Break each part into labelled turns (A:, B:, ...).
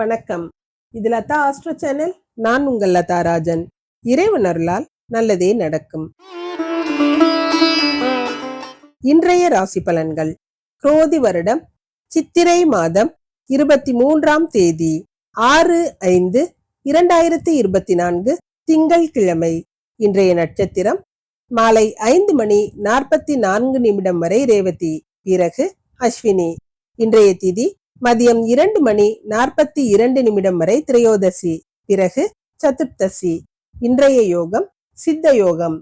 A: வணக்கம் இது Latha astro channel நான் உங்கள் லதா ராஜன் இறைவன் நல்லதே நடக்கும் இன்றைய ராசி பலன்கள் குரோதி வருடம் சித்திரை மாதம் இருபத்தி மூன்றாம் தேதி ஆறு ஐந்து இரண்டாயிரத்தி இருபத்தி நான்கு திங்கள் கிழமை இன்றைய நட்சத்திரம் மாலை ஐந்து மணி நாற்பத்தி நான்கு நிமிடம் வரை ரேவதி பிறகு அஸ்வினி இன்றைய திதி மதியம் இரண்டு மணி நாற்பத்தி இரண்டு நிமிடம் வரை திரையோதசி பிறகு சதுர்த்தசி இன்றைய யோகம் சித்த யோகம்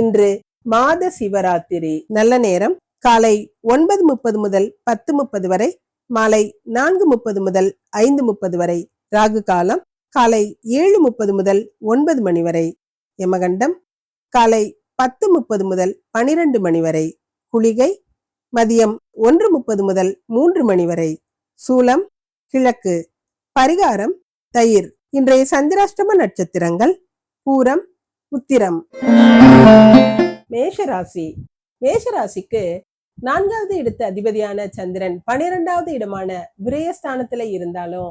A: இன்று மாத சிவராத்திரி நல்ல நேரம் காலை ஒன்பது முப்பது முதல் பத்து முப்பது வரை மாலை நான்கு முப்பது முதல் ஐந்து முப்பது வரை ராகு காலம் காலை ஏழு முப்பது முதல் ஒன்பது மணி வரை யமகண்டம் காலை பத்து முப்பது முதல் பனிரெண்டு மணி வரை குளிகை மதியம் ஒன்று முப்பது முதல் மூன்று மணி வரை சூலம் கிழக்கு பரிகாரம் தயிர் இன்றைய சந்திராஷ்டம நட்சத்திரங்கள் பூரம் உத்திரம் மேஷராசி மேஷராசிக்கு நான்காவது இடத்து அதிபதியான சந்திரன் பனிரெண்டாவது இடமான விரயஸ்தானத்துல இருந்தாலும்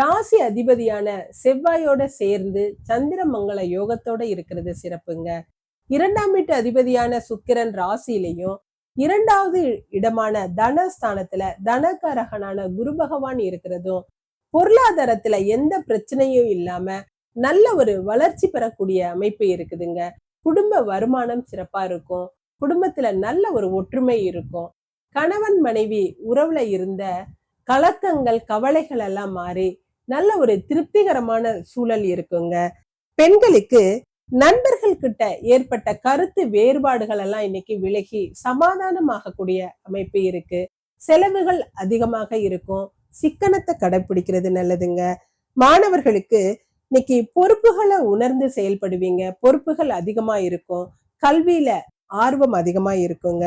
A: ராசி அதிபதியான செவ்வாயோட சேர்ந்து சந்திர மங்கள யோகத்தோட இருக்கிறது சிறப்புங்க இரண்டாம் வீட்டு அதிபதியான சுக்கிரன் ராசியிலையும் இரண்டாவது இடமான தனஸ்தானத்துல தனகரகனான குரு பகவான் இருக்கிறதும் பொருளாதாரத்துல எந்த பிரச்சனையும் இல்லாம நல்ல ஒரு வளர்ச்சி பெறக்கூடிய அமைப்பு இருக்குதுங்க குடும்ப வருமானம் சிறப்பா இருக்கும் குடும்பத்துல நல்ல ஒரு ஒற்றுமை இருக்கும் கணவன் மனைவி உறவுல இருந்த கலக்கங்கள் கவலைகள் எல்லாம் மாறி நல்ல ஒரு திருப்திகரமான சூழல் இருக்குங்க பெண்களுக்கு நண்பர்கள் கிட்ட ஏற்பட்ட கருத்து வேறுபாடுகள் எல்லாம் இன்னைக்கு விலகி சமாதானமாகக்கூடிய அமைப்பு இருக்கு செலவுகள் அதிகமாக இருக்கும் சிக்கனத்தை கடைபிடிக்கிறது நல்லதுங்க மாணவர்களுக்கு இன்னைக்கு பொறுப்புகளை உணர்ந்து செயல்படுவீங்க பொறுப்புகள் அதிகமா இருக்கும் கல்வியில ஆர்வம் அதிகமா இருக்குங்க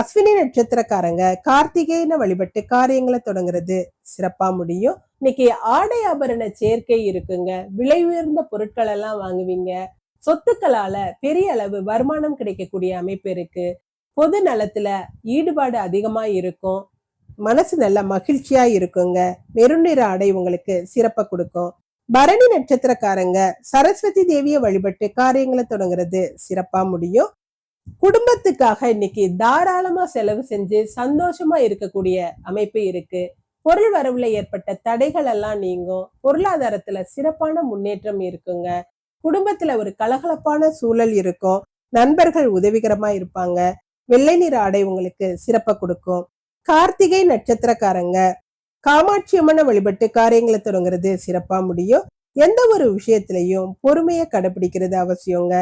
A: அஸ்வினி நட்சத்திரக்காரங்க கார்த்திகேயனை வழிபட்டு காரியங்களை தொடங்குறது சிறப்பா முடியும் இன்னைக்கு ஆடை ஆபரண சேர்க்கை இருக்குங்க விலை உயர்ந்த பொருட்கள் எல்லாம் வாங்குவீங்க சொத்துக்களால பெரிய அளவு வருமானம் கிடைக்கக்கூடிய அமைப்பு இருக்கு பொது நலத்துல ஈடுபாடு அதிகமா இருக்கும் மனசு நல்ல மகிழ்ச்சியா இருக்குங்க மெருநிற ஆடை உங்களுக்கு சிறப்ப கொடுக்கும் பரணி நட்சத்திரக்காரங்க சரஸ்வதி தேவியை வழிபட்டு காரியங்களை தொடங்குறது சிறப்பா முடியும் குடும்பத்துக்காக இன்னைக்கு தாராளமா செலவு செஞ்சு சந்தோஷமா இருக்கக்கூடிய அமைப்பு இருக்கு பொருள் வரவுல ஏற்பட்ட தடைகள் எல்லாம் நீங்கும் பொருளாதாரத்துல சிறப்பான முன்னேற்றம் இருக்குங்க குடும்பத்துல ஒரு கலகலப்பான சூழல் இருக்கும் நண்பர்கள் உதவிகரமா இருப்பாங்க வெள்ளை நிற ஆடை உங்களுக்கு சிறப்ப கொடுக்கும் கார்த்திகை நட்சத்திரக்காரங்க காமாட்சியமான வழிபட்டு காரியங்களை தொடங்குறது சிறப்பா முடியும் எந்த ஒரு விஷயத்திலையும் பொறுமையை கடைபிடிக்கிறது அவசியங்க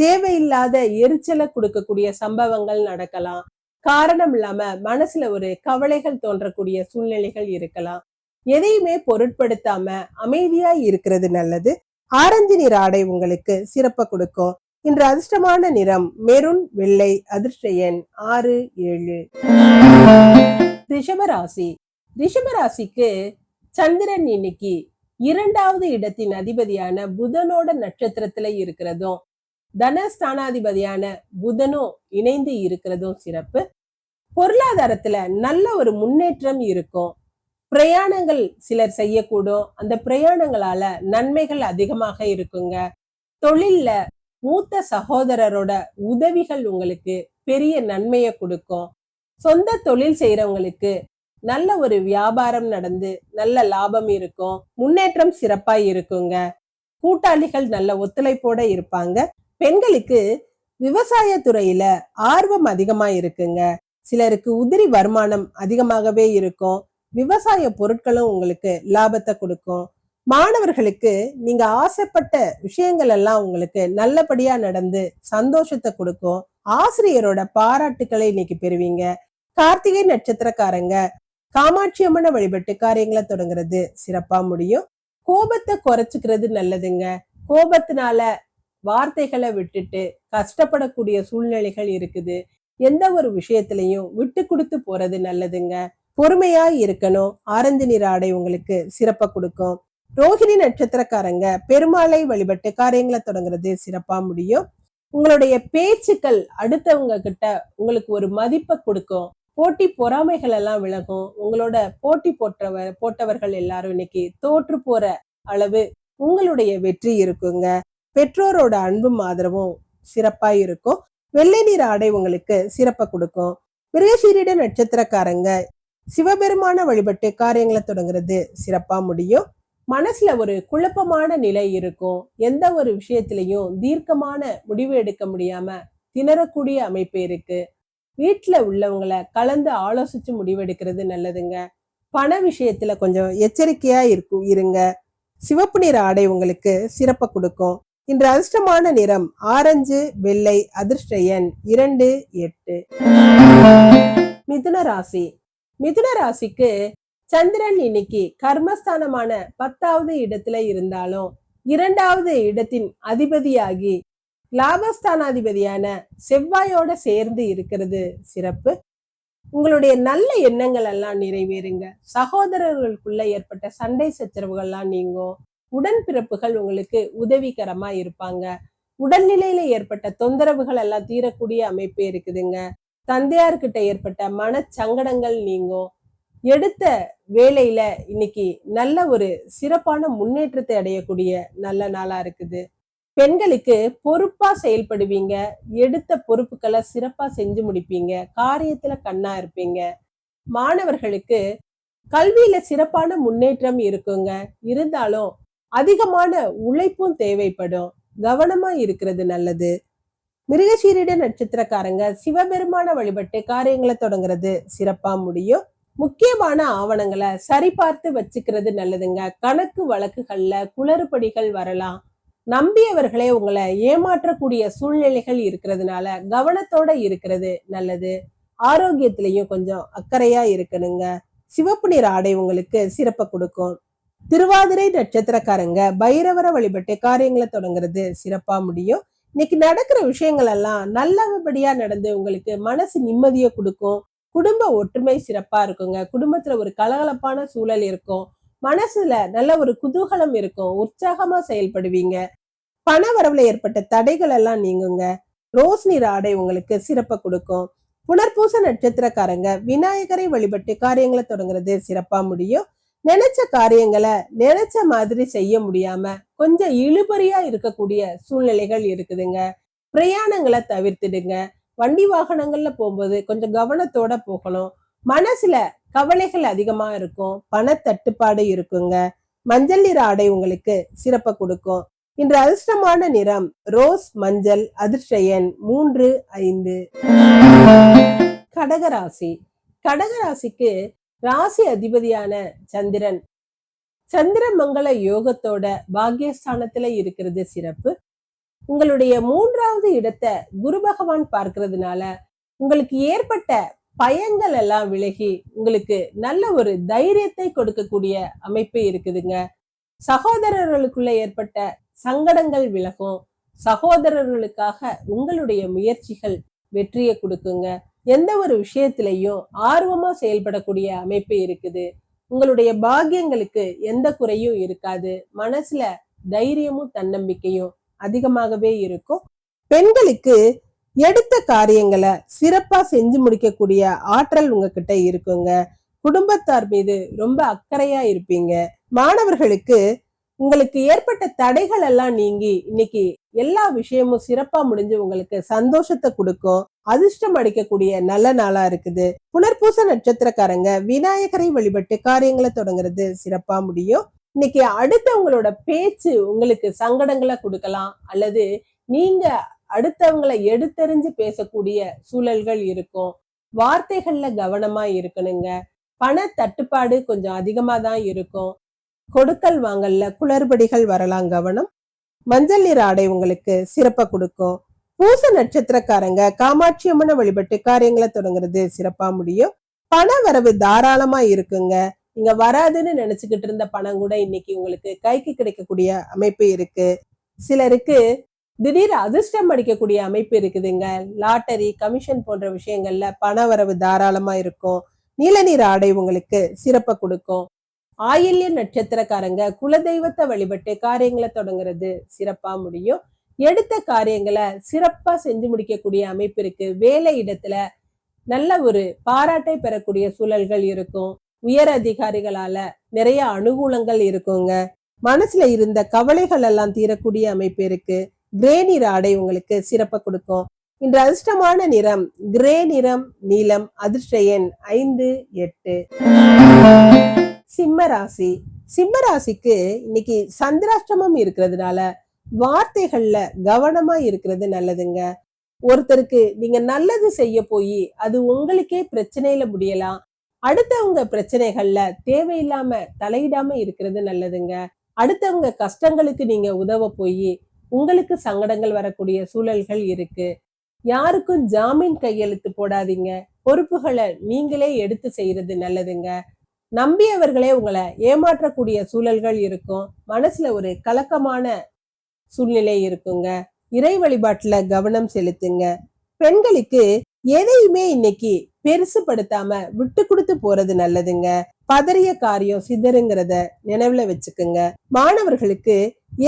A: தேவையில்லாத எரிச்சலை கொடுக்கக்கூடிய சம்பவங்கள் நடக்கலாம் காரணம் இல்லாம மனசுல ஒரு கவலைகள் தோன்றக்கூடிய சூழ்நிலைகள் இருக்கலாம் எதையுமே பொருட்படுத்தாம அமைதியா இருக்கிறது நல்லது ஆரஞ்சு நிற ஆடை உங்களுக்கு சிறப்ப கொடுக்கும் இன்று அதிர்ஷ்டமான நிறம் மெருண் வெள்ளை அதிர்ஷ்ட எண் ஆறு ஏழு ரிஷபராசி ரிஷபராசிக்கு சந்திரன் இன்னைக்கு இரண்டாவது இடத்தின் அதிபதியான புதனோட நட்சத்திரத்துல இருக்கிறதும் தனஸ்தானாதிபதியான புதனும் இணைந்து இருக்கிறதும் சிறப்பு பொருளாதாரத்துல நல்ல ஒரு முன்னேற்றம் இருக்கும் பிரயாணங்கள் சிலர் செய்யக்கூடும் அந்த பிரயாணங்களால நன்மைகள் அதிகமாக இருக்குங்க தொழில்ல மூத்த சகோதரரோட உதவிகள் உங்களுக்கு பெரிய நன்மையை கொடுக்கும் சொந்த தொழில் செய்யறவங்களுக்கு நல்ல ஒரு வியாபாரம் நடந்து நல்ல லாபம் இருக்கும் முன்னேற்றம் சிறப்பா இருக்குங்க கூட்டாளிகள் நல்ல ஒத்துழைப்போட இருப்பாங்க பெண்களுக்கு விவசாய துறையில ஆர்வம் அதிகமா இருக்குங்க சிலருக்கு உதிரி வருமானம் அதிகமாகவே இருக்கும் விவசாய பொருட்களும் உங்களுக்கு லாபத்தை கொடுக்கும் மாணவர்களுக்கு நீங்க ஆசைப்பட்ட விஷயங்கள் எல்லாம் உங்களுக்கு நல்லபடியா நடந்து சந்தோஷத்தை கொடுக்கும் ஆசிரியரோட பாராட்டுக்களை இன்னைக்கு பெறுவீங்க கார்த்திகை நட்சத்திரக்காரங்க காமாட்சி அம்மனை வழிபட்டு காரியங்களை தொடங்குறது சிறப்பா முடியும் கோபத்தை குறைச்சிக்கிறது நல்லதுங்க கோபத்தினால வார்த்தைகளை விட்டுட்டு கஷ்டப்படக்கூடிய சூழ்நிலைகள் இருக்குது எந்த ஒரு விஷயத்திலையும் விட்டு கொடுத்து போறது நல்லதுங்க பொறுமையா இருக்கணும் ஆரஞ்சு நிற ஆடை உங்களுக்கு சிறப்ப கொடுக்கும் ரோஹிணி நட்சத்திரக்காரங்க பெருமாளை வழிபட்டு காரியங்களை தொடங்குறது சிறப்பா முடியும் உங்களுடைய பேச்சுக்கள் அடுத்தவங்க கிட்ட உங்களுக்கு ஒரு மதிப்பை கொடுக்கும் போட்டி பொறாமைகள் எல்லாம் விலகும் உங்களோட போட்டி போட்டவர் போட்டவர்கள் எல்லாரும் இன்னைக்கு தோற்று போற அளவு உங்களுடைய வெற்றி இருக்குங்க பெற்றோரோட அன்பும் ஆதரவும் சிறப்பா இருக்கும் வெள்ளை நீர் ஆடை உங்களுக்கு சிறப்பை கொடுக்கும் மிருகசீரிட நட்சத்திரக்காரங்க சிவபெருமான வழிபட்டு காரியங்களை தொடங்குறது சிறப்பா முடியும் மனசுல ஒரு குழப்பமான நிலை இருக்கும் எந்த ஒரு விஷயத்திலையும் தீர்க்கமான முடிவு எடுக்க முடியாம திணறக்கூடிய அமைப்பு இருக்கு வீட்டுல உள்ளவங்களை கலந்து ஆலோசிச்சு முடிவெடுக்கிறது நல்லதுங்க பண விஷயத்துல கொஞ்சம் எச்சரிக்கையா இருக்கும் இருங்க சிவப்பு நிற ஆடை உங்களுக்கு சிறப்பை கொடுக்கும் இன்று அதிர்ஷ்டமான நிறம் ஆரஞ்சு வெள்ளை அதிர்ஷ்ட எண் இரண்டு எட்டு மிதுன ராசி மிதுன ராசிக்கு சந்திரன் இன்னைக்கு கர்மஸ்தானமான பத்தாவது இடத்துல இருந்தாலும் இரண்டாவது இடத்தின் அதிபதியாகி லாபஸ்தானாதிபதியான செவ்வாயோட சேர்ந்து இருக்கிறது சிறப்பு உங்களுடைய நல்ல எண்ணங்கள் எல்லாம் நிறைவேறுங்க சகோதரர்களுக்குள்ள ஏற்பட்ட சண்டை சச்சரவுகள்லாம் நீங்கும் உடன் பிறப்புகள் உங்களுக்கு உதவிகரமா இருப்பாங்க உடல்நிலையில ஏற்பட்ட தொந்தரவுகள் எல்லாம் தீரக்கூடிய அமைப்பு இருக்குதுங்க தந்தையார்கிட்ட ஏற்பட்ட மனச்சங்கடங்கள் நீங்கும் எடுத்த வேலையில இன்னைக்கு நல்ல ஒரு சிறப்பான முன்னேற்றத்தை அடையக்கூடிய நல்ல நாளா இருக்குது பெண்களுக்கு பொறுப்பா செயல்படுவீங்க எடுத்த பொறுப்புகளை சிறப்பா செஞ்சு முடிப்பீங்க காரியத்துல கண்ணா இருப்பீங்க மாணவர்களுக்கு கல்வியில சிறப்பான முன்னேற்றம் இருக்குங்க இருந்தாலும் அதிகமான உழைப்பும் தேவைப்படும் கவனமா இருக்கிறது நல்லது மிருகசீரிட நட்சத்திரக்காரங்க சிவபெருமான வழிபட்டு காரியங்களை தொடங்குறது சிறப்பா முடியும் முக்கியமான ஆவணங்களை சரிபார்த்து வச்சுக்கிறது நல்லதுங்க கணக்கு வழக்குகள்ல குளறுபடிகள் வரலாம் நம்பியவர்களே உங்களை ஏமாற்றக்கூடிய சூழ்நிலைகள் இருக்கிறதுனால கவனத்தோட இருக்கிறது நல்லது ஆரோக்கியத்திலையும் கொஞ்சம் அக்கறையா இருக்கணுங்க சிவப்பு நிற ஆடை உங்களுக்கு சிறப்பை கொடுக்கும் திருவாதிரை நட்சத்திரக்காரங்க பைரவரை வழிபட்டு காரியங்களை தொடங்குறது சிறப்பா முடியும் இன்னைக்கு நடக்கிற விஷயங்கள் எல்லாம் நல்லபடியா நடந்து உங்களுக்கு மனசு நிம்மதியை கொடுக்கும் குடும்ப ஒற்றுமை சிறப்பா இருக்குங்க குடும்பத்துல ஒரு கலகலப்பான சூழல் இருக்கும் மனசுல நல்ல ஒரு குதூகலம் இருக்கும் உற்சாகமா செயல்படுவீங்க பண வரவுல ஏற்பட்ட தடைகள் எல்லாம் நீங்குங்க ரோஸ் நீர் ஆடை உங்களுக்கு சிறப்பை கொடுக்கும் புனர்பூச நட்சத்திரக்காரங்க விநாயகரை வழிபட்டு காரியங்களை தொடங்குறது சிறப்பா முடியும் நினைச்ச காரியங்களை நினைச்ச மாதிரி செய்ய முடியாம கொஞ்சம் இழுபறியா இருக்கக்கூடிய சூழ்நிலைகள் இருக்குதுங்க பிரயாணங்களை தவிர்த்துடுங்க வண்டி வாகனங்கள்ல போகும்போது கொஞ்சம் கவனத்தோட போகணும் மனசுல கவலைகள் அதிகமா இருக்கும் பண தட்டுப்பாடு இருக்குங்க மஞ்சள் நிற ஆடை உங்களுக்கு சிறப்பை கொடுக்கும் இன்று அதிர்ஷ்டமான நிறம் ரோஸ் மஞ்சள் அதிர்ஷ்டயன் மூன்று ஐந்து கடகராசி கடகராசிக்கு ராசி அதிபதியான சந்திரன் மங்கள யோகத்தோட பாக்யஸ்தானத்துல இருக்கிறது சிறப்பு உங்களுடைய மூன்றாவது இடத்தை குரு பகவான் பார்க்கறதுனால உங்களுக்கு ஏற்பட்ட பயங்கள் எல்லாம் விலகி உங்களுக்கு நல்ல ஒரு தைரியத்தை கொடுக்கக்கூடிய அமைப்பு இருக்குதுங்க சகோதரர்களுக்குள்ள ஏற்பட்ட சங்கடங்கள் விலகும் சகோதரர்களுக்காக உங்களுடைய முயற்சிகள் வெற்றியை கொடுக்குங்க எந்த ஒரு விஷயத்திலையும் ஆர்வமா செயல்படக்கூடிய அமைப்பு இருக்குது உங்களுடைய பாக்கியங்களுக்கு எந்த குறையும் இருக்காது மனசுல தைரியமும் தன்னம்பிக்கையும் அதிகமாகவே இருக்கும் பெண்களுக்கு எடுத்த காரியங்களை சிறப்பா செஞ்சு முடிக்கக்கூடிய ஆற்றல் உங்ககிட்ட இருக்குங்க குடும்பத்தார் மீது ரொம்ப அக்கறையா இருப்பீங்க மாணவர்களுக்கு உங்களுக்கு ஏற்பட்ட தடைகள் எல்லாம் நீங்கி இன்னைக்கு எல்லா விஷயமும் சிறப்பா முடிஞ்சு உங்களுக்கு சந்தோஷத்தை கொடுக்கும் அதிர்ஷ்டம் அடிக்கக்கூடிய நல்ல நாளா இருக்குது புனர்பூச நட்சத்திரக்காரங்க விநாயகரை வழிபட்டு காரியங்களை தொடங்குறது சிறப்பா முடியும் இன்னைக்கு அடுத்தவங்களோட பேச்சு உங்களுக்கு சங்கடங்களை கொடுக்கலாம் அல்லது நீங்க அடுத்தவங்களை எடுத்தறிஞ்சு பேசக்கூடிய சூழல்கள் இருக்கும் வார்த்தைகள்ல கவனமா இருக்கணுங்க பண தட்டுப்பாடு கொஞ்சம் அதிகமா தான் இருக்கும் கொடுக்கல் வாங்கல்ல குளறுபடிகள் வரலாம் கவனம் மஞ்சள் நிற ஆடை உங்களுக்கு சிறப்பா கொடுக்கும் பூச நட்சத்திரக்காரங்க காமாட்சி அம்மனை வழிபட்டு காரியங்களை தொடங்குறது சிறப்பா முடியும் பண வரவு தாராளமா இருக்குங்க இங்க வராதுன்னு நினைச்சுக்கிட்டு இருந்த பணம் கூட இன்னைக்கு உங்களுக்கு கைக்கு கிடைக்கக்கூடிய அமைப்பு இருக்கு சிலருக்கு திடீர் அதிர்ஷ்டம் அடிக்கக்கூடிய அமைப்பு இருக்குதுங்க லாட்டரி கமிஷன் போன்ற விஷயங்கள்ல பண வரவு தாராளமா இருக்கும் நீல நீர் ஆடை உங்களுக்கு சிறப்பை கொடுக்கும் ஆயில்ய நட்சத்திரக்காரங்க குலதெய்வத்தை வழிபட்டு காரியங்களை தொடங்குறது சிறப்பா முடியும் எடுத்த காரியங்களை சிறப்பா செஞ்சு முடிக்கக்கூடிய அமைப்பு இருக்கு வேலை இடத்துல நல்ல ஒரு பாராட்டை பெறக்கூடிய சூழல்கள் இருக்கும் உயர் அதிகாரிகளால நிறைய அனுகூலங்கள் இருக்குங்க மனசுல இருந்த கவலைகள் எல்லாம் தீரக்கூடிய அமைப்பு இருக்கு கிரே நிற ஆடை உங்களுக்கு சிறப்பை கொடுக்கும் இன்று அதிர்ஷ்டமான நிறம் கிரே நிறம் நீலம் அதிர்ஷ்ட எண் ஐந்து எட்டு சிம்ம ராசி சிம்ம ராசிக்கு இன்னைக்கு சந்திராஷ்டமம் இருக்கிறதுனால வார்த்தைகள்ல கவனமா இருக்கிறது நல்லதுங்க ஒருத்தருக்கு நீங்க நல்லது செய்ய போய் அது உங்களுக்கே பிரச்சனையில முடியலாம் அடுத்தவங்க பிரச்சனைகள்ல தேவையில்லாம தலையிடாம இருக்கிறது நல்லதுங்க அடுத்தவங்க கஷ்டங்களுக்கு நீங்க உதவ போய் உங்களுக்கு சங்கடங்கள் வரக்கூடிய சூழல்கள் இருக்கு யாருக்கும் ஜாமீன் கையெழுத்து போடாதீங்க பொறுப்புகளை நீங்களே எடுத்து செய்யறது நல்லதுங்க நம்பியவர்களே உங்களை ஏமாற்றக்கூடிய சூழல்கள் இருக்கும் மனசுல ஒரு கலக்கமான சூழ்நிலை இருக்குங்க இறை வழிபாட்டுல கவனம் செலுத்துங்க பெண்களுக்கு எதையுமே இன்னைக்கு பெருசு படுத்தாம விட்டு கொடுத்து போறது நல்லதுங்க பதறிய காரியம் சிதறுங்கிறத நினைவுல வச்சுக்குங்க மாணவர்களுக்கு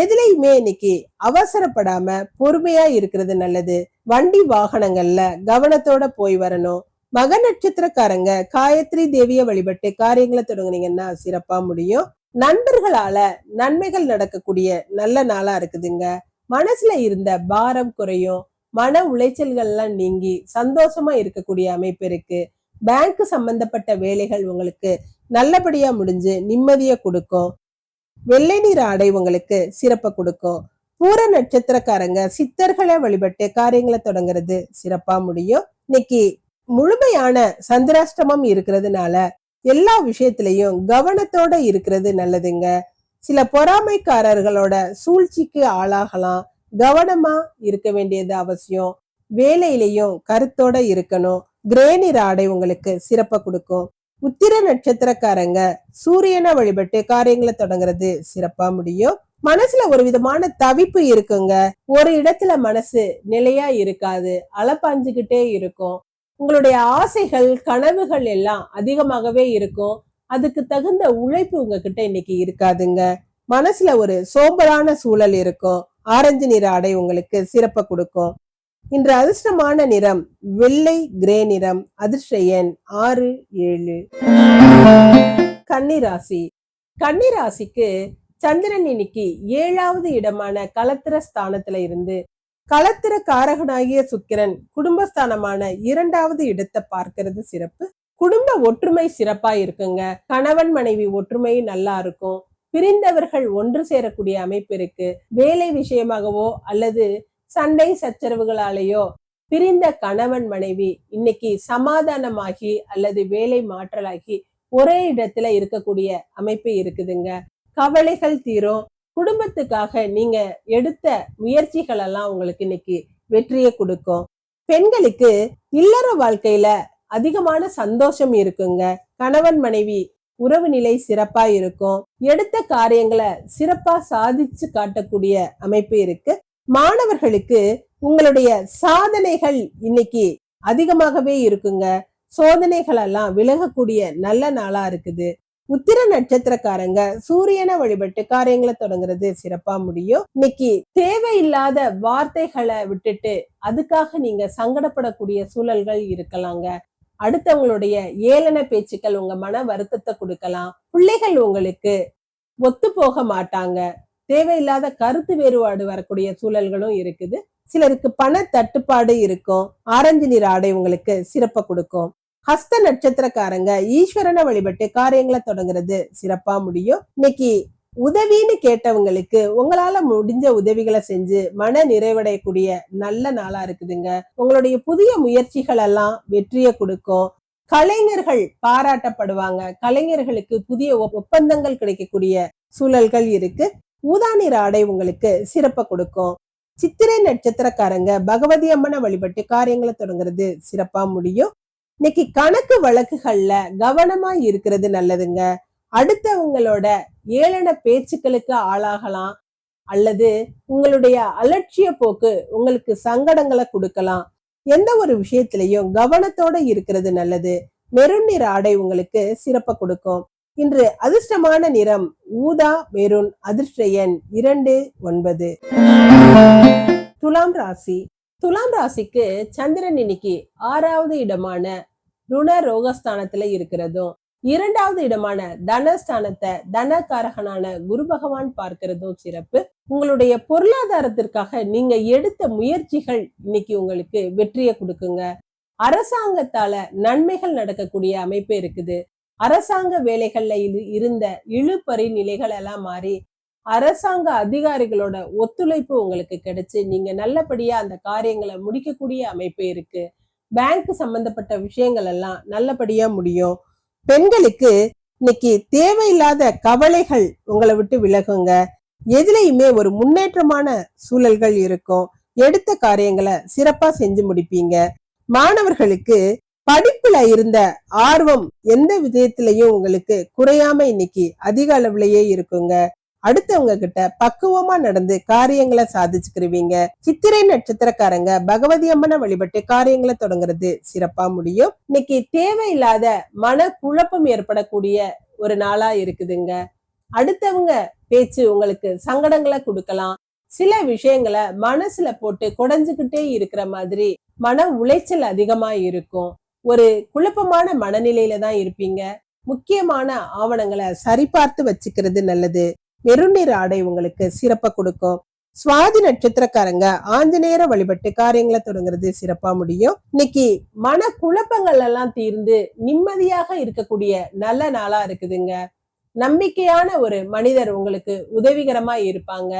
A: எதுலையுமே இன்னைக்கு அவசரப்படாம பொறுமையா இருக்கிறது நல்லது வண்டி வாகனங்கள்ல கவனத்தோட போய் வரணும் மக நட்சத்திரக்காரங்க காயத்ரி தேவிய வழிபட்டு காரியங்களை தொடங்குனீங்கன்னா சிறப்பா முடியும் நண்பர்களால நன்மைகள் நடக்கக்கூடிய நல்ல நாளா இருக்குதுங்க மனசுல இருந்த பாரம் குறையும் மன உளைச்சல்கள்லாம் நீங்கி சந்தோஷமா இருக்கக்கூடிய அமைப்பு இருக்கு பேங்க் சம்பந்தப்பட்ட வேலைகள் உங்களுக்கு நல்லபடியா முடிஞ்சு நிம்மதிய கொடுக்கும் வெள்ளை நீர் ஆடை உங்களுக்கு சிறப்பை கொடுக்கும் பூர நட்சத்திரக்காரங்க சித்தர்களை வழிபட்டு காரியங்களை தொடங்குறது சிறப்பா முடியும் இன்னைக்கு முழுமையான சந்திராஷ்டமம் இருக்கிறதுனால எல்லா விஷயத்திலையும் கவனத்தோட இருக்கிறது நல்லதுங்க சில பொறாமைக்காரர்களோட சூழ்ச்சிக்கு ஆளாகலாம் கவனமா இருக்க வேண்டியது அவசியம் வேலையிலையும் கருத்தோட இருக்கணும் கிரேனிர் ஆடை உங்களுக்கு சிறப்ப கொடுக்கும் உத்திர நட்சத்திரக்காரங்க சூரியனை வழிபட்டு காரியங்களை தொடங்குறது சிறப்பா முடியும் மனசுல ஒரு விதமான தவிப்பு இருக்குங்க ஒரு இடத்துல மனசு நிலையா இருக்காது அலப்பாஞ்சுகிட்டே இருக்கும் உங்களுடைய ஆசைகள் கனவுகள் எல்லாம் அதிகமாகவே இருக்கும் அதுக்கு தகுந்த உழைப்பு உங்ககிட்ட இன்னைக்கு இருக்காதுங்க மனசுல ஒரு சோம்பலான சூழல் இருக்கும் ஆரஞ்சு நிற ஆடை உங்களுக்கு சிறப்பை கொடுக்கும் இன்று அதிர்ஷ்டமான நிறம் வெள்ளை கிரே நிறம் அதிர்ஷ்ட எண் ஆறு ஏழு கன்னிராசி கன்னிராசிக்கு சந்திரன் இன்னைக்கு ஏழாவது இடமான கலத்திர ஸ்தானத்துல இருந்து களத்திர காரகனாகிய சுக்கிரன் குடும்பஸ்தானமான இரண்டாவது இடத்தை பார்க்கிறது சிறப்பு குடும்ப ஒற்றுமை சிறப்பா இருக்குங்க கணவன் மனைவி ஒற்றுமை நல்லா இருக்கும் பிரிந்தவர்கள் ஒன்று சேரக்கூடிய அமைப்பு இருக்கு வேலை விஷயமாகவோ அல்லது சண்டை சச்சரவுகளாலேயோ பிரிந்த கணவன் மனைவி இன்னைக்கு சமாதானமாகி அல்லது வேலை மாற்றலாகி ஒரே இடத்துல இருக்கக்கூடிய அமைப்பு இருக்குதுங்க கவலைகள் தீரும் குடும்பத்துக்காக நீங்க எடுத்த முயற்சிகள் எல்லாம் உங்களுக்கு இன்னைக்கு வெற்றியை கொடுக்கும் பெண்களுக்கு இல்லற வாழ்க்கையில அதிகமான சந்தோஷம் இருக்குங்க கணவன் மனைவி உறவு நிலை சிறப்பா இருக்கும் எடுத்த காரியங்களை சிறப்பா சாதிச்சு காட்டக்கூடிய அமைப்பு இருக்கு மாணவர்களுக்கு உங்களுடைய சாதனைகள் இன்னைக்கு அதிகமாகவே இருக்குங்க சோதனைகள் எல்லாம் விலகக்கூடிய நல்ல நாளா இருக்குது உத்திர நட்சத்திரக்காரங்க சூரியனை வழிபட்டு காரியங்களை தொடங்குறது சிறப்பா முடியும் இன்னைக்கு தேவையில்லாத வார்த்தைகளை விட்டுட்டு அதுக்காக நீங்க சங்கடப்படக்கூடிய சூழல்கள் இருக்கலாங்க அடுத்தவங்களுடைய ஏளன பேச்சுக்கள் உங்க மன வருத்தத்தை கொடுக்கலாம் பிள்ளைகள் உங்களுக்கு ஒத்து போக மாட்டாங்க தேவையில்லாத கருத்து வேறுபாடு வரக்கூடிய சூழல்களும் இருக்குது சிலருக்கு பண தட்டுப்பாடு இருக்கும் ஆரஞ்சு நீர் ஆடை உங்களுக்கு சிறப்பை கொடுக்கும் ஹஸ்த நட்சத்திரக்காரங்க ஈஸ்வரனை வழிபட்டு காரியங்களை தொடங்குறது சிறப்பா முடியும் இன்னைக்கு உதவின்னு கேட்டவங்களுக்கு உங்களால முடிஞ்ச உதவிகளை செஞ்சு மன நிறைவடையக்கூடிய நல்ல நாளா இருக்குதுங்க உங்களுடைய புதிய முயற்சிகள் எல்லாம் வெற்றியை கொடுக்கும் கலைஞர்கள் பாராட்டப்படுவாங்க கலைஞர்களுக்கு புதிய ஒப்பந்தங்கள் கிடைக்கக்கூடிய சூழல்கள் இருக்கு ஊதானிற ஆடை உங்களுக்கு சிறப்பை கொடுக்கும் சித்திரை நட்சத்திரக்காரங்க பகவதி அம்மனை வழிபட்டு காரியங்களை தொடங்குறது சிறப்பா முடியும் இன்னைக்கு கணக்கு வழக்குகள்ல கவனமா இருக்கிறது நல்லதுங்க அடுத்தவங்களோட ஏளன பேச்சுக்களுக்கு ஆளாகலாம் அல்லது உங்களுடைய அலட்சிய போக்கு உங்களுக்கு சங்கடங்களை கொடுக்கலாம் எந்த ஒரு விஷயத்திலையும் கவனத்தோட இருக்கிறது நல்லது மெருண் நிற ஆடை உங்களுக்கு சிறப்பை கொடுக்கும் இன்று அதிர்ஷ்டமான நிறம் ஊதா மெருண் அதிர்ஷ்ட எண் இரண்டு ஒன்பது துலாம் ராசி துலாம் ராசிக்கு சந்திரன் இன்னைக்கு ஆறாவது இடமான ருண ரோகஸ்தானத்துல இருக்கிறதும் இரண்டாவது இடமான தனஸ்தானத்தை தனகாரகனான குரு பகவான் பார்க்கிறதும் சிறப்பு உங்களுடைய பொருளாதாரத்திற்காக நீங்க எடுத்த முயற்சிகள் இன்னைக்கு உங்களுக்கு வெற்றியை கொடுக்குங்க அரசாங்கத்தால நன்மைகள் நடக்கக்கூடிய அமைப்பு இருக்குது அரசாங்க வேலைகள்ல இருந்த இழுப்பறி நிலைகள் எல்லாம் மாறி அரசாங்க அதிகாரிகளோட ஒத்துழைப்பு உங்களுக்கு கிடைச்சு நீங்க நல்லபடியா அந்த காரியங்களை முடிக்கக்கூடிய அமைப்பு இருக்கு பேங்க் சம்பந்தப்பட்ட விஷயங்கள் எல்லாம் நல்லபடியா முடியும் பெண்களுக்கு இன்னைக்கு தேவையில்லாத கவலைகள் உங்களை விட்டு விலகுங்க எதுலையுமே ஒரு முன்னேற்றமான சூழல்கள் இருக்கும் எடுத்த காரியங்களை சிறப்பா செஞ்சு முடிப்பீங்க மாணவர்களுக்கு படிப்புல இருந்த ஆர்வம் எந்த விதத்திலையும் உங்களுக்கு குறையாம இன்னைக்கு அதிக அளவுலயே இருக்குங்க அடுத்தவங்க கிட்ட பக்குவமா நடந்து காரியங்களை சாதிச்சுக்கிருவீங்க சித்திரை நட்சத்திரக்காரங்க பகவதி அம்மனை வழிபட்டு காரியங்களை தொடங்குறது சிறப்பா முடியும் இன்னைக்கு தேவையில்லாத மன குழப்பம் ஏற்படக்கூடிய ஒரு நாளா இருக்குதுங்க அடுத்தவங்க பேச்சு உங்களுக்கு சங்கடங்களை கொடுக்கலாம் சில விஷயங்களை மனசுல போட்டு குடைஞ்சுக்கிட்டே இருக்கிற மாதிரி மன உளைச்சல் அதிகமா இருக்கும் ஒரு குழப்பமான மனநிலையில தான் இருப்பீங்க முக்கியமான ஆவணங்களை சரிபார்த்து வச்சுக்கிறது நல்லது மெருநிற ஆடை உங்களுக்கு சிறப்பை கொடுக்கும் சுவாதி நட்சத்திரக்காரங்க ஆஞ்சநேயர வழிபட்டு காரியங்களை தொடங்குறது சிறப்பா முடியும் இன்னைக்கு மன குழப்பங்கள் எல்லாம் தீர்ந்து நிம்மதியாக இருக்கக்கூடிய நல்ல நாளா இருக்குதுங்க நம்பிக்கையான ஒரு மனிதர் உங்களுக்கு உதவிகரமா இருப்பாங்க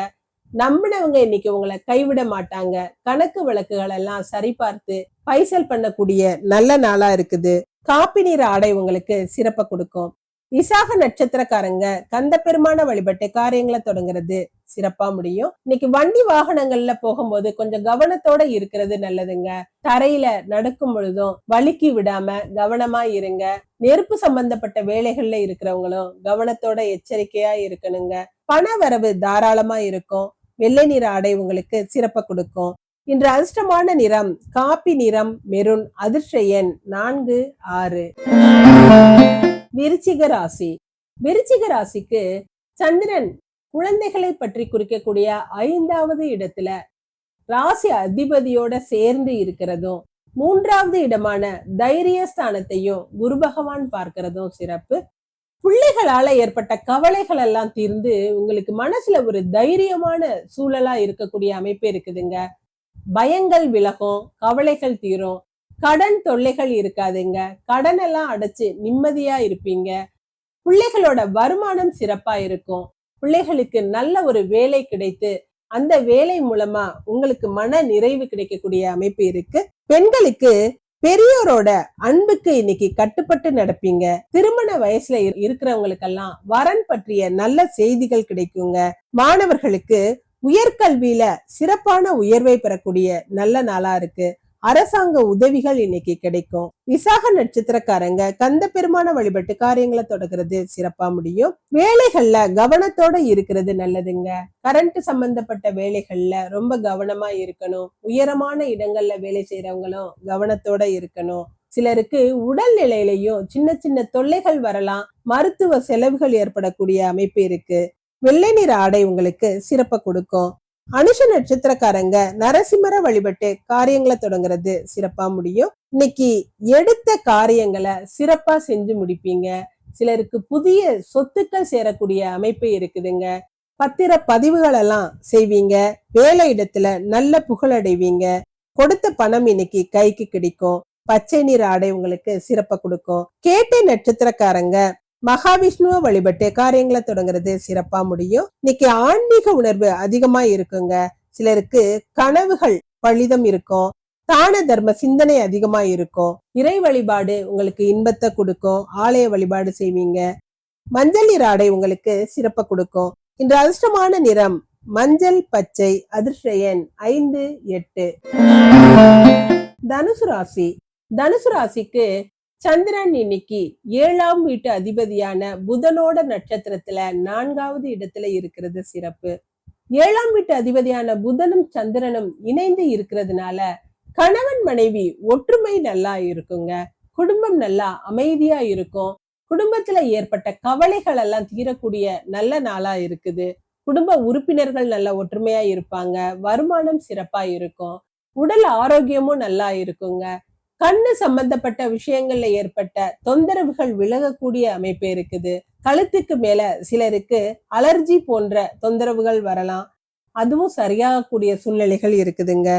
A: நம்பினவங்க இன்னைக்கு உங்களை கைவிட மாட்டாங்க கணக்கு வழக்குகள் எல்லாம் சரிபார்த்து பைசல் பண்ணக்கூடிய நல்ல நாளா இருக்குது காப்பி நீர் ஆடை உங்களுக்கு சிறப்பை கொடுக்கும் விசாக நட்சத்திரக்காரங்க கந்த பெருமான வழிபட்டு காரியங்களை தொடங்குறது சிறப்பா முடியும் இன்னைக்கு வண்டி வாகனங்கள்ல போகும்போது கொஞ்சம் கவனத்தோட இருக்கிறது நல்லதுங்க தரையில நடக்கும் பொழுதும் வலுக்கி விடாம கவனமா இருங்க நெருப்பு சம்பந்தப்பட்ட வேலைகள்ல இருக்கிறவங்களும் கவனத்தோட எச்சரிக்கையா இருக்கணுங்க பண வரவு தாராளமா இருக்கும் வெள்ளை நிற ஆடை உங்களுக்கு சிறப்பை கொடுக்கும் இன்று அதிர்ஷ்டமான நிறம் காப்பி நிறம் மெருன் அதிர்ஷ்ட எண் நான்கு ஆறு விருச்சிக ராசி விருச்சிக ராசிக்கு சந்திரன் குழந்தைகளை பற்றி குறிக்கக்கூடிய ஐந்தாவது இடத்துல ராசி அதிபதியோட சேர்ந்து இருக்கிறதும் மூன்றாவது இடமான தைரிய ஸ்தானத்தையும் குரு பகவான் பார்க்கிறதும் சிறப்பு பிள்ளைகளால ஏற்பட்ட கவலைகள் எல்லாம் தீர்ந்து உங்களுக்கு மனசுல ஒரு தைரியமான சூழலா இருக்கக்கூடிய அமைப்பு இருக்குதுங்க பயங்கள் விலகும் கவலைகள் தீரும் கடன் தொல்லைகள் இருக்காதுங்க கடன் எல்லாம் அடைச்சு நிம்மதியா இருப்பீங்க பிள்ளைகளோட வருமானம் சிறப்பா இருக்கும் பிள்ளைகளுக்கு நல்ல ஒரு வேலை கிடைத்து அந்த வேலை மூலமா உங்களுக்கு மன நிறைவு கிடைக்கக்கூடிய அமைப்பு இருக்கு பெண்களுக்கு பெரியோரோட அன்புக்கு இன்னைக்கு கட்டுப்பட்டு நடப்பீங்க திருமண வயசுல இருக்கிறவங்களுக்கெல்லாம் வரன் பற்றிய நல்ல செய்திகள் கிடைக்குங்க மாணவர்களுக்கு உயர்கல்வியில சிறப்பான உயர்வை பெறக்கூடிய நல்ல நாளா இருக்கு அரசாங்க உதவிகள் இன்னைக்கு கிடைக்கும் விசாக நட்சத்திரக்காரங்க கந்த பெருமான வழிபட்டு காரியங்களை தொடக்கிறது சிறப்பா முடியும் வேலைகள்ல கவனத்தோட இருக்கிறது நல்லதுங்க கரண்ட் சம்பந்தப்பட்ட வேலைகள்ல ரொம்ப கவனமா இருக்கணும் உயரமான இடங்கள்ல வேலை செய்யறவங்களும் கவனத்தோட இருக்கணும் சிலருக்கு உடல் நிலையிலையும் சின்ன சின்ன தொல்லைகள் வரலாம் மருத்துவ செலவுகள் ஏற்படக்கூடிய அமைப்பு இருக்கு வெள்ளை நிற ஆடை உங்களுக்கு சிறப்பை கொடுக்கும் அனுஷ நட்சத்திரக்காரங்க நரசிம்மர வழிபட்டு காரியங்களை தொடங்குறது சிறப்பா முடியும் இன்னைக்கு எடுத்த காரியங்களை சிறப்பா செஞ்சு முடிப்பீங்க சிலருக்கு புதிய சொத்துக்கள் சேரக்கூடிய அமைப்பு இருக்குதுங்க பத்திர பதிவுகள் எல்லாம் செய்வீங்க வேலை இடத்துல நல்ல புகழடைவீங்க கொடுத்த பணம் இன்னைக்கு கைக்கு கிடைக்கும் பச்சை நீர் ஆடை உங்களுக்கு சிறப்பா கொடுக்கும் கேட்ட நட்சத்திரக்காரங்க மகாவிஷ்ணுவ வழிபட்டு காரியங்களை தொடங்குறது சிறப்பா முடியும் இன்னைக்கு ஆன்மீக உணர்வு அதிகமா இருக்குங்க சிலருக்கு கனவுகள் பழிதம் இருக்கும் தான தர்ம சிந்தனை அதிகமா இருக்கும் இறை வழிபாடு உங்களுக்கு இன்பத்தை கொடுக்கும் ஆலய வழிபாடு செய்வீங்க மஞ்சள் நிற ஆடை உங்களுக்கு சிறப்பை கொடுக்கும் இன்று அதிர்ஷ்டமான நிறம் மஞ்சள் பச்சை அதிர்ஷ்டயன் ஐந்து எட்டு தனுசு ராசி தனுசு ராசிக்கு சந்திரன் இன்னைக்கு ஏழாம் வீட்டு அதிபதியான புதனோட நட்சத்திரத்துல நான்காவது இடத்துல இருக்கிறது சிறப்பு ஏழாம் வீட்டு அதிபதியான புதனும் சந்திரனும் இணைந்து இருக்கிறதுனால கணவன் மனைவி ஒற்றுமை நல்லா இருக்குங்க குடும்பம் நல்லா அமைதியா இருக்கும் குடும்பத்துல ஏற்பட்ட கவலைகள் எல்லாம் தீரக்கூடிய நல்ல நாளா இருக்குது குடும்ப உறுப்பினர்கள் நல்ல ஒற்றுமையா இருப்பாங்க வருமானம் சிறப்பா இருக்கும் உடல் ஆரோக்கியமும் நல்லா இருக்குங்க கண்ணு சம்பந்தப்பட்ட விஷயங்கள்ல ஏற்பட்ட தொந்தரவுகள் விலகக்கூடிய அமைப்பு இருக்குது கழுத்துக்கு மேல சிலருக்கு அலர்ஜி போன்ற தொந்தரவுகள் வரலாம் அதுவும் சரியாகக்கூடிய சூழ்நிலைகள் இருக்குதுங்க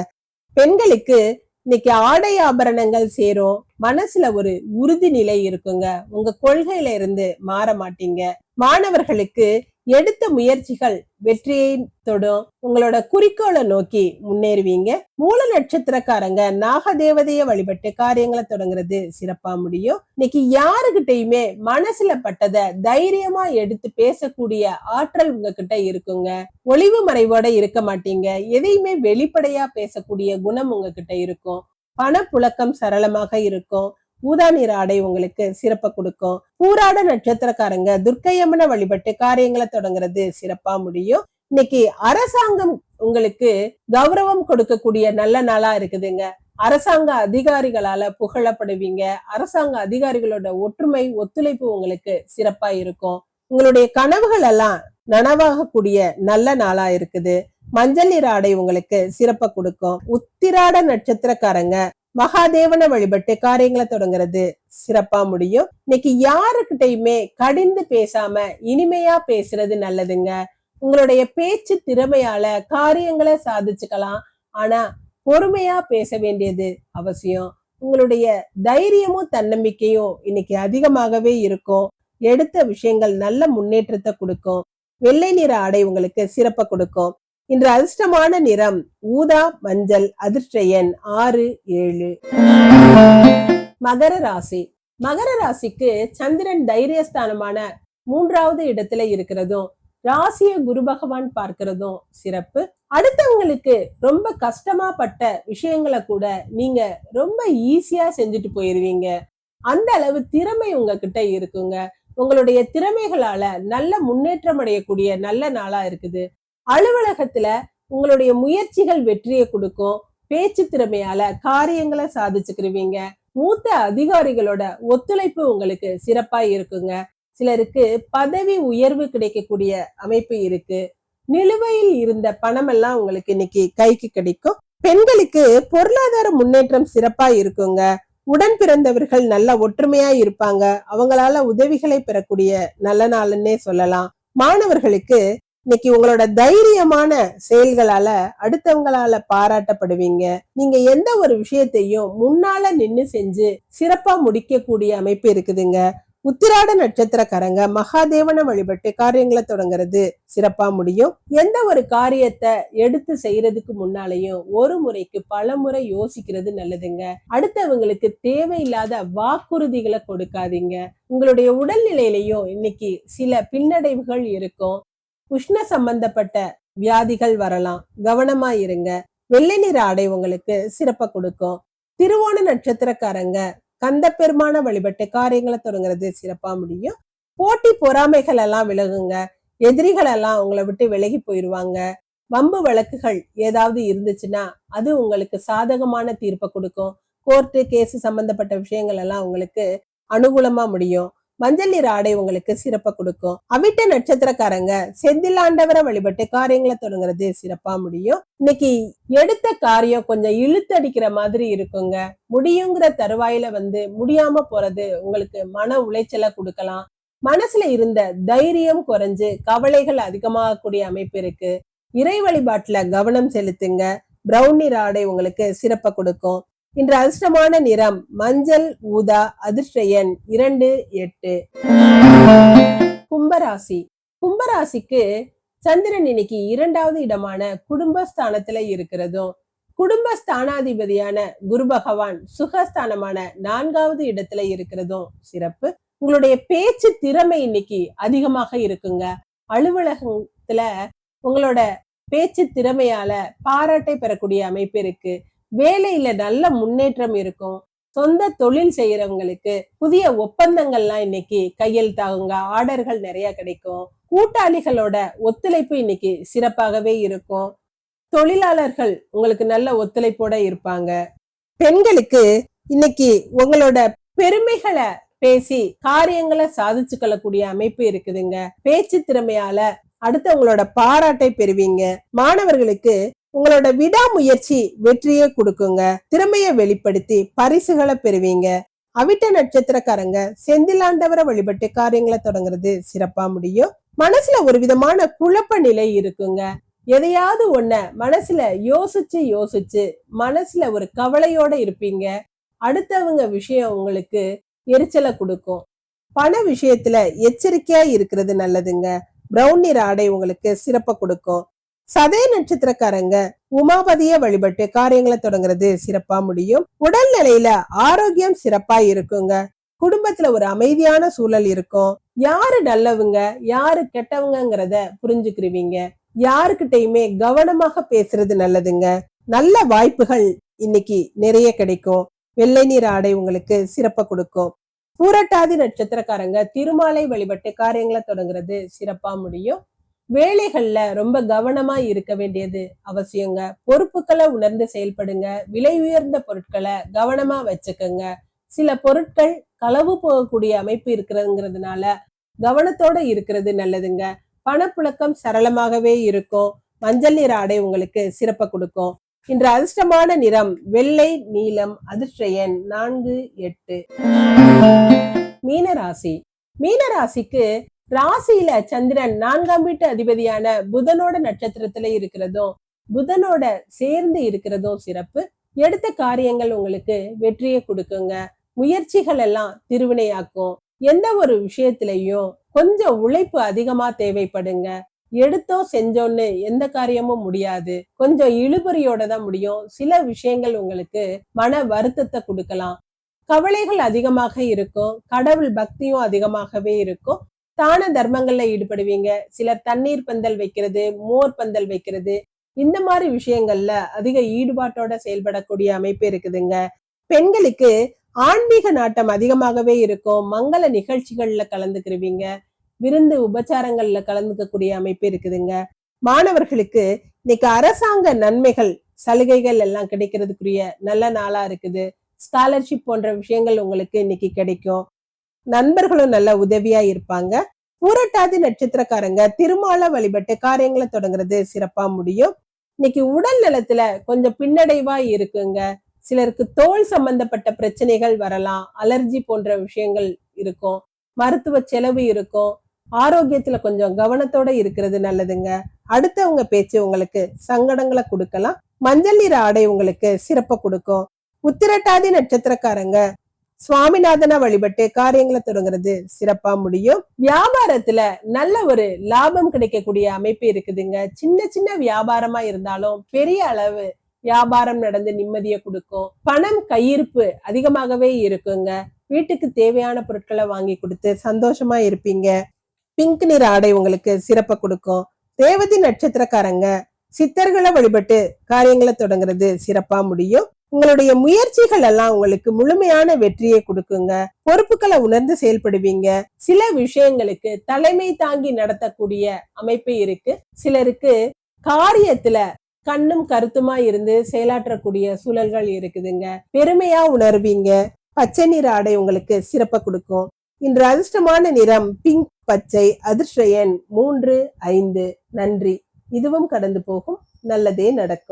A: பெண்களுக்கு இன்னைக்கு ஆடை ஆபரணங்கள் சேரும் மனசுல ஒரு உறுதி நிலை இருக்குங்க உங்க கொள்கையில இருந்து மாற மாட்டீங்க மாணவர்களுக்கு எடுத்த முயற்சிகள் வெற்றியை தொடும் உங்களோட குறிக்கோளை நோக்கி முன்னேறுவீங்க மூல நட்சத்திரக்காரங்க நாக தேவதைய வழிபட்டு காரியங்களை தொடங்குறது சிறப்பா முடியும் இன்னைக்கு யாருகிட்டயுமே மனசுல பட்டத தைரியமா எடுத்து பேசக்கூடிய ஆற்றல் உங்ககிட்ட இருக்குங்க ஒளிவு மறைவோட இருக்க மாட்டீங்க எதையுமே வெளிப்படையா பேசக்கூடிய குணம் உங்ககிட்ட இருக்கும் பணப்புழக்கம் சரளமாக இருக்கும் ஊதா நிற ஆடை உங்களுக்கு சிறப்ப கொடுக்கும் பூராட நட்சத்திரக்காரங்க துர்க்கையம்மனை வழிபட்டு காரியங்களை தொடங்குறது சிறப்பா முடியும் இன்னைக்கு அரசாங்கம் உங்களுக்கு கௌரவம் கொடுக்கக்கூடிய நல்ல நாளா இருக்குதுங்க அரசாங்க அதிகாரிகளால புகழப்படுவீங்க அரசாங்க அதிகாரிகளோட ஒற்றுமை ஒத்துழைப்பு உங்களுக்கு சிறப்பா இருக்கும் உங்களுடைய கனவுகள் எல்லாம் நனவாகக்கூடிய நல்ல நாளா இருக்குது மஞ்சள் நீர் ஆடை உங்களுக்கு சிறப்ப கொடுக்கும் உத்திராட நட்சத்திரக்காரங்க மகாதேவனை வழிபட்டு காரியங்களை தொடங்குறது சிறப்பா முடியும் இன்னைக்கு யாருக்கிட்டையுமே கடிந்து பேசாம இனிமையா பேசுறது நல்லதுங்க உங்களுடைய பேச்சு திறமையால காரியங்களை சாதிச்சுக்கலாம் ஆனா பொறுமையா பேச வேண்டியது அவசியம் உங்களுடைய தைரியமும் தன்னம்பிக்கையும் இன்னைக்கு அதிகமாகவே இருக்கும் எடுத்த விஷயங்கள் நல்ல முன்னேற்றத்தை கொடுக்கும் வெள்ளை நிற ஆடை உங்களுக்கு சிறப்பை கொடுக்கும் இன்று அதிர்ஷ்டமான நிறம் ஊதா மஞ்சள் அதிர்ஷ்ட எண் ஆறு ஏழு மகர ராசி மகர ராசிக்கு சந்திரன் தைரியஸ்தானமான மூன்றாவது இடத்துல இருக்கிறதும் ராசிய குரு பகவான் பார்க்கிறதும் சிறப்பு அடுத்தவங்களுக்கு ரொம்ப கஷ்டமா பட்ட விஷயங்களை கூட நீங்க ரொம்ப ஈஸியா செஞ்சுட்டு போயிருவீங்க அந்த அளவு திறமை உங்ககிட்ட இருக்குங்க உங்களுடைய திறமைகளால நல்ல முன்னேற்றம் அடையக்கூடிய நல்ல நாளா இருக்குது அலுவலகத்துல உங்களுடைய முயற்சிகள் வெற்றியை கொடுக்கும் பேச்சு திறமையால காரியங்களை சாதிச்சுக்கிருவீங்க மூத்த அதிகாரிகளோட ஒத்துழைப்பு உங்களுக்கு சிறப்பா இருக்குங்க சிலருக்கு பதவி உயர்வு கிடைக்கக்கூடிய அமைப்பு இருக்கு நிலுவையில் இருந்த பணம் எல்லாம் உங்களுக்கு இன்னைக்கு கைக்கு கிடைக்கும் பெண்களுக்கு பொருளாதார முன்னேற்றம் சிறப்பா இருக்குங்க உடன் பிறந்தவர்கள் நல்ல ஒற்றுமையா இருப்பாங்க அவங்களால உதவிகளை பெறக்கூடிய நல்ல நாள்ன்னே சொல்லலாம் மாணவர்களுக்கு இன்னைக்கு உங்களோட தைரியமான செயல்களால அடுத்தவங்களால பாராட்டப்படுவீங்க நீங்க எந்த ஒரு விஷயத்தையும் முன்னால நின்னு செஞ்சு சிறப்பா முடிக்கக்கூடிய அமைப்பு இருக்குதுங்க உத்திராட நட்சத்திரக்காரங்க மகாதேவனை வழிபட்டு காரியங்களை தொடங்குறது சிறப்பா முடியும் எந்த ஒரு காரியத்தை எடுத்து செய்யறதுக்கு முன்னாலையும் ஒரு முறைக்கு பல முறை யோசிக்கிறது நல்லதுங்க அடுத்தவங்களுக்கு தேவையில்லாத வாக்குறுதிகளை கொடுக்காதீங்க உங்களுடைய உடல்நிலையிலையும் இன்னைக்கு சில பின்னடைவுகள் இருக்கும் உஷ்ண சம்பந்தப்பட்ட வியாதிகள் வரலாம் கவனமா இருங்க வெள்ளை நிற ஆடை உங்களுக்கு சிறப்பை கொடுக்கும் திருவோண நட்சத்திரக்காரங்க கந்த பெருமான வழிபட்டு காரியங்களை தொடங்குறது சிறப்பா முடியும் போட்டி பொறாமைகள் எல்லாம் விலகுங்க எதிரிகள் எல்லாம் உங்களை விட்டு விலகி போயிருவாங்க வம்பு வழக்குகள் ஏதாவது இருந்துச்சுன்னா அது உங்களுக்கு சாதகமான தீர்ப்பை கொடுக்கும் கோர்ட்டு கேஸ் சம்பந்தப்பட்ட விஷயங்கள் எல்லாம் உங்களுக்கு அனுகூலமா முடியும் மஞ்சள் நிற ஆடை உங்களுக்கு சிறப்ப கொடுக்கும் அவிட்ட நட்சத்திரக்காரங்க செந்தில் ஆண்டவரை வழிபட்டு காரியங்களை தொடங்குறது சிறப்பா முடியும் இன்னைக்கு எடுத்த காரியம் கொஞ்சம் இழுத்தடிக்கிற மாதிரி இருக்குங்க முடியுங்கிற தருவாயில வந்து முடியாம போறது உங்களுக்கு மன உளைச்சலை கொடுக்கலாம் மனசுல இருந்த தைரியம் குறைஞ்சு கவலைகள் அதிகமாகக்கூடிய அமைப்பு இருக்கு இறை வழிபாட்டுல கவனம் செலுத்துங்க பிரௌன் நிற ஆடை உங்களுக்கு சிறப்ப கொடுக்கும் இன்று அதிர்ஷ்டமான நிறம் மஞ்சள் ஊதா அதிர்ஷ்ட எண் இரண்டு எட்டு கும்பராசி கும்பராசிக்கு சந்திரன் இன்னைக்கு இரண்டாவது இடமான குடும்பஸ்தானத்துல இருக்கிறதும் குடும்ப ஸ்தானாதிபதியான குரு பகவான் சுகஸ்தானமான நான்காவது இடத்துல இருக்கிறதும் சிறப்பு உங்களுடைய பேச்சு திறமை இன்னைக்கு அதிகமாக இருக்குங்க அலுவலகத்துல உங்களோட பேச்சு திறமையால பாராட்டை பெறக்கூடிய அமைப்பு இருக்கு வேலையில நல்ல முன்னேற்றம் இருக்கும் சொந்த தொழில் செய்யறவங்களுக்கு புதிய ஒப்பந்தங்கள்லாம் இன்னைக்கு கையெழுத்தாகுங்க ஆர்டர்கள் நிறைய கிடைக்கும் கூட்டாளிகளோட ஒத்துழைப்பு இன்னைக்கு சிறப்பாகவே இருக்கும் தொழிலாளர்கள் உங்களுக்கு நல்ல ஒத்துழைப்போட இருப்பாங்க பெண்களுக்கு இன்னைக்கு உங்களோட பெருமைகளை பேசி காரியங்களை சாதிச்சு கொள்ளக்கூடிய அமைப்பு இருக்குதுங்க பேச்சு திறமையால அடுத்தவங்களோட பாராட்டை பெறுவீங்க மாணவர்களுக்கு உங்களோட விடாமுயற்சி வெற்றியே கொடுக்குங்க திறமைய வெளிப்படுத்தி பரிசுகளை பெறுவீங்க அவிட்ட நட்சத்திரக்காரங்க செந்திலாண்டவரை வழிபட்டு காரியங்களை தொடங்குறது சிறப்பா முடியும் மனசுல ஒரு விதமான குழப்ப நிலை இருக்குங்க எதையாவது ஒண்ண மனசுல யோசிச்சு யோசிச்சு மனசுல ஒரு கவலையோட இருப்பீங்க அடுத்தவங்க விஷயம் உங்களுக்கு எரிச்சலை கொடுக்கும் பண விஷயத்துல எச்சரிக்கையா இருக்கிறது நல்லதுங்க பிரவுன் நிற ஆடை உங்களுக்கு சிறப்பை கொடுக்கும் சதய நட்சத்திரக்காரங்க உமாபதிய வழிபட்டு காரியங்களை தொடங்குறது சிறப்பா முடியும் உடல் நிலையில ஆரோக்கியம் சிறப்பா இருக்குங்க குடும்பத்துல ஒரு அமைதியான சூழல் இருக்கும் யாரு நல்லவங்க யாரு கெட்டவங்கிறத புரிஞ்சுக்கிருவீங்க யாருக்கிட்டையுமே கவனமாக பேசுறது நல்லதுங்க நல்ல வாய்ப்புகள் இன்னைக்கு நிறைய கிடைக்கும் வெள்ளை நீர் ஆடை உங்களுக்கு சிறப்ப கொடுக்கும் பூரட்டாதி நட்சத்திரக்காரங்க திருமாலை வழிபட்டு காரியங்களை தொடங்குறது சிறப்பா முடியும் வேலைகள்ல ரொம்ப கவனமா இருக்க வேண்டியது அவசியங்க பொறுப்புகளை உணர்ந்து செயல்படுங்க விலை உயர்ந்த பொருட்களை கவனமா வச்சுக்கோங்க சில பொருட்கள் களவு போகக்கூடிய அமைப்பு இருக்கிறதுங்கிறதுனால கவனத்தோட இருக்கிறது நல்லதுங்க பணப்புழக்கம் சரளமாகவே இருக்கும் மஞ்சள் நிற ஆடை உங்களுக்கு சிறப்பை கொடுக்கும் இன்று அதிர்ஷ்டமான நிறம் வெள்ளை நீலம் அதிர்ஷ்ட எண் நான்கு எட்டு மீனராசி மீனராசிக்கு ராசியில சந்திரன் நான்காம் வீட்டு அதிபதியான புதனோட நட்சத்திரத்துல இருக்கிறதும் புதனோட சேர்ந்து இருக்கிறதும் சிறப்பு எடுத்த காரியங்கள் உங்களுக்கு வெற்றியை கொடுக்குங்க முயற்சிகள் எல்லாம் திருவினையாக்கும் எந்த ஒரு விஷயத்திலையும் கொஞ்சம் உழைப்பு அதிகமா தேவைப்படுங்க எடுத்தோ செஞ்சோன்னு எந்த காரியமும் முடியாது கொஞ்சம் இழுபறியோட தான் முடியும் சில விஷயங்கள் உங்களுக்கு மன வருத்தத்தை கொடுக்கலாம் கவலைகள் அதிகமாக இருக்கும் கடவுள் பக்தியும் அதிகமாகவே இருக்கும் தான தர்மங்கள்ல ஈடுபடுவீங்க சிலர் தண்ணீர் பந்தல் வைக்கிறது மோர் பந்தல் வைக்கிறது இந்த மாதிரி விஷயங்கள்ல அதிக ஈடுபாட்டோட செயல்படக்கூடிய அமைப்பு இருக்குதுங்க பெண்களுக்கு ஆன்மீக நாட்டம் அதிகமாகவே இருக்கும் மங்கள நிகழ்ச்சிகள்ல கலந்துக்கிருவீங்க விருந்து உபச்சாரங்கள்ல கலந்துக்கக்கூடிய அமைப்பு இருக்குதுங்க மாணவர்களுக்கு இன்னைக்கு அரசாங்க நன்மைகள் சலுகைகள் எல்லாம் கிடைக்கிறதுக்குரிய நல்ல நாளா இருக்குது ஸ்காலர்ஷிப் போன்ற விஷயங்கள் உங்களுக்கு இன்னைக்கு கிடைக்கும் நண்பர்களும் நல்ல உதவியா இருப்பாங்க பூரட்டாதி நட்சத்திரக்காரங்க திருமால வழிபட்டு காரியங்களை தொடங்குறது சிறப்பா முடியும் இன்னைக்கு உடல் நலத்துல கொஞ்சம் பின்னடைவா இருக்குங்க சிலருக்கு தோல் சம்பந்தப்பட்ட பிரச்சனைகள் வரலாம் அலர்ஜி போன்ற விஷயங்கள் இருக்கும் மருத்துவ செலவு இருக்கும் ஆரோக்கியத்துல கொஞ்சம் கவனத்தோட இருக்கிறது நல்லதுங்க அடுத்தவங்க பேச்சு உங்களுக்கு சங்கடங்களை கொடுக்கலாம் மஞ்சள் நிற ஆடை உங்களுக்கு சிறப்பை கொடுக்கும் உத்திரட்டாதி நட்சத்திரக்காரங்க சுவாமிநாதனா வழிபட்டு காரியங்களை தொடங்குறது சிறப்பா முடியும் வியாபாரத்துல நல்ல ஒரு லாபம் கிடைக்கக்கூடிய அமைப்பு இருக்குதுங்க சின்ன சின்ன வியாபாரமா இருந்தாலும் பெரிய அளவு வியாபாரம் நடந்து நிம்மதியை கொடுக்கும் பணம் கையிருப்பு அதிகமாகவே இருக்குங்க வீட்டுக்கு தேவையான பொருட்களை வாங்கி கொடுத்து சந்தோஷமா இருப்பீங்க பிங்க் நிற ஆடை உங்களுக்கு சிறப்பை கொடுக்கும் தேவதி நட்சத்திரக்காரங்க சித்தர்களை வழிபட்டு காரியங்களை தொடங்குறது சிறப்பா முடியும் உங்களுடைய முயற்சிகள் எல்லாம் உங்களுக்கு முழுமையான வெற்றியை கொடுக்குங்க பொறுப்புகளை உணர்ந்து செயல்படுவீங்க சில விஷயங்களுக்கு தலைமை தாங்கி நடத்தக்கூடிய அமைப்பு இருக்கு சிலருக்கு காரியத்துல கண்ணும் கருத்துமா இருந்து செயலாற்றக்கூடிய சூழல்கள் இருக்குதுங்க பெருமையா உணர்வீங்க பச்சை நிற ஆடை உங்களுக்கு சிறப்ப கொடுக்கும் இன்று அதிர்ஷ்டமான நிறம் பிங்க் பச்சை அதிர்ஷ்ட எண் மூன்று ஐந்து நன்றி இதுவும் கடந்து போகும் நல்லதே நடக்கும்